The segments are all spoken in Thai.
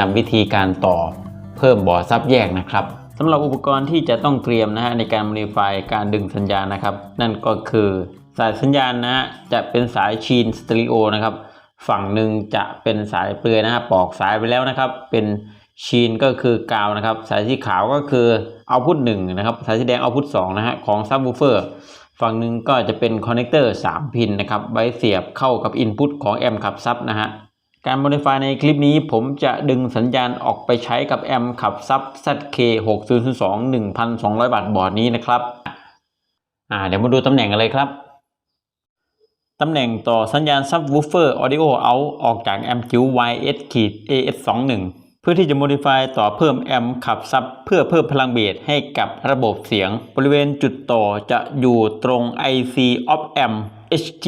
นำวิธีการต่อเพิ่มบ่อซับแยกนะครับสำหรับอุปกรณ์ที่จะต้องเตรียมนะฮะในการ modify การดึงสัญญาณนะครับ นั่นก็คือสายสัญญาณนะฮะจะเป็นสายชีนสเตอริโอนะครับ ฝั่งหนึ่งจะเป็นสายเปลือยนะฮะปอกสายไปแล้วนะครับ เป็นชีนก็คือกาวนะครับ สายสีขาวก็คือเอาพุทหนึ่งนะครับ สายสีแดงเอาพุทสองนะฮะของซับวูเฟอร์ฝั่งหนึ่งก็จะเป็นคอนเนคเตอร์3 พินนะครับไว้เสียบเข้ากับอินพุตของแอมป์ขับซับนะฮะ การ modify ในคลิปนี้ผมจะดึงสัญญาณออกไปใช้กับแอมป์ขับซับ ZK 6 0 2 1,200 บาทบอร์ดนี้นะครับอ่าเดี๋ยวมาดูตำแหน่งกันเลยครับ ตำแหน่งต่อสัญญาณ Subwoofer Audio Out ออกจากแอมจิ๋ว YS AS21 เพื่อที่จะ modify ต่อเพิ่มแอมป์ขับซับเพื่อเพิ่มพลังเบสให้กับระบบเสียง บริเวณจุดต่อจะอยู่ตรง IC of amp HG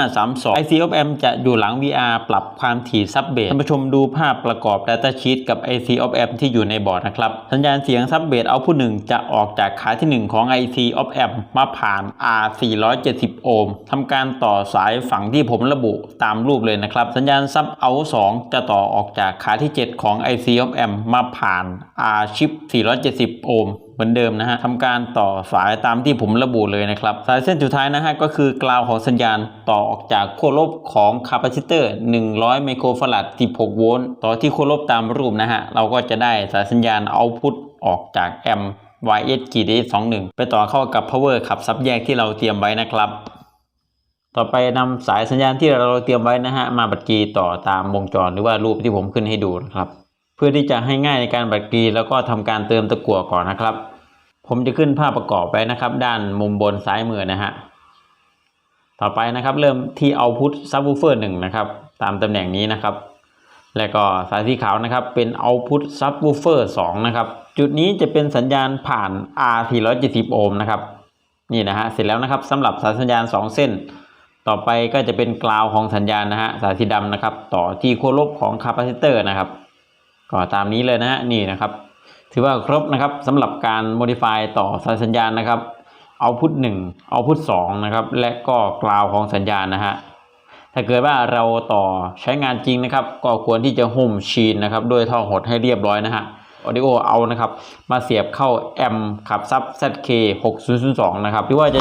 5532 IC of amp จะอยู่หลัง VR ปรับความถี่ซับเบสท่านผู้ชมดูภาพประกอบ Data Sheet กับ IC of amp ที่อยู่ในบอร์ดนะครับ สัญญาณเสียงซับเบสเอาผู้หนึ่งจะออกจากขาที่ 1 ของ IC of amp มาผ่าน R 470 โอห์มทำการต่อสายฝั่งที่ผมระบุตามรูปเลยนะครับ สัญญาณซับเอา 2 จะต่อออกจากขาที่ 7 ของ IC of amp มาผ่าน R chip 470 โอห์ม เหมือนเดิมนะฮะทำการต่อสายตามที่ผมระบุเลยนะครับ สายเส้นสุดท้ายนะฮะก็คือกราวของสัญญาณต่อออกจากขั้วลบของคาปาซิเตอร์ 100 ไมโครฟาราด 16 โวลต์ต่อที่ขั้วลบตามรูปนะฮะเราก็จะได้สายสัญญาณเอาพุตออกจากแอมป์ YS กีด21ไปต่อเข้ากับ power ขับซับแยกที่เราเตรียมไว้นะครับ ต่อไปนำสายสัญญาณที่เราเตรียมไว้นะฮะมาบัดกีต่อตามวงจรหรือว่ารูปที่ผมขึ้นให้ดูนะครับ เพื่อที่จะให้ง่ายในการบัดกรีแล้วก็ทำการเติมตะกั่วก่อนนะครับ ผมจะขึ้นภาพประกอบไว้นะครับ ด้านมุมบนซ้ายมือนะฮะต่อไปนะครับเริ่มที่เอาพุทซับวูเฟอร์หนึ่งนะครับตามตำแหน่งนี้นะครับ แล้วก็สายสีขาวนะครับเป็นเอาพุทซับวูเฟอร์สองนะครับจุดนี้จะเป็นสัญญาณผ่าน R 470โอห์มนะครับนี่นะฮะเสร็จแล้วนะครับสำหรับสายสัญญาณ 2 เส้น ต่อไปก็จะเป็นกราวของสัญญาณนะฮะสายสีดำนะครับ ต่อที่ขั้วลบของคาปาซิเตอร์นะครับ ก็ตามนี้เลยนะฮะนี่นะครับ ถือว่าครบนะครับสำหรับการ modify ต่อสายสัญญาณนะครับเอาพุทหนึ่งเอาพุทสองนะครับและก็กราวของสัญญาณนะฮะถ้าเกิดว่าเราต่อใช้งานจริงนะครับ ก็ควรที่จะหุ้มชีนนะครับด้วยท่อหดให้เรียบร้อยนะฮะ Audio เอานะครับ มาเสียบเข้าแอมป์ขับซับ ZK 6002 นะครับหรือว่าจะ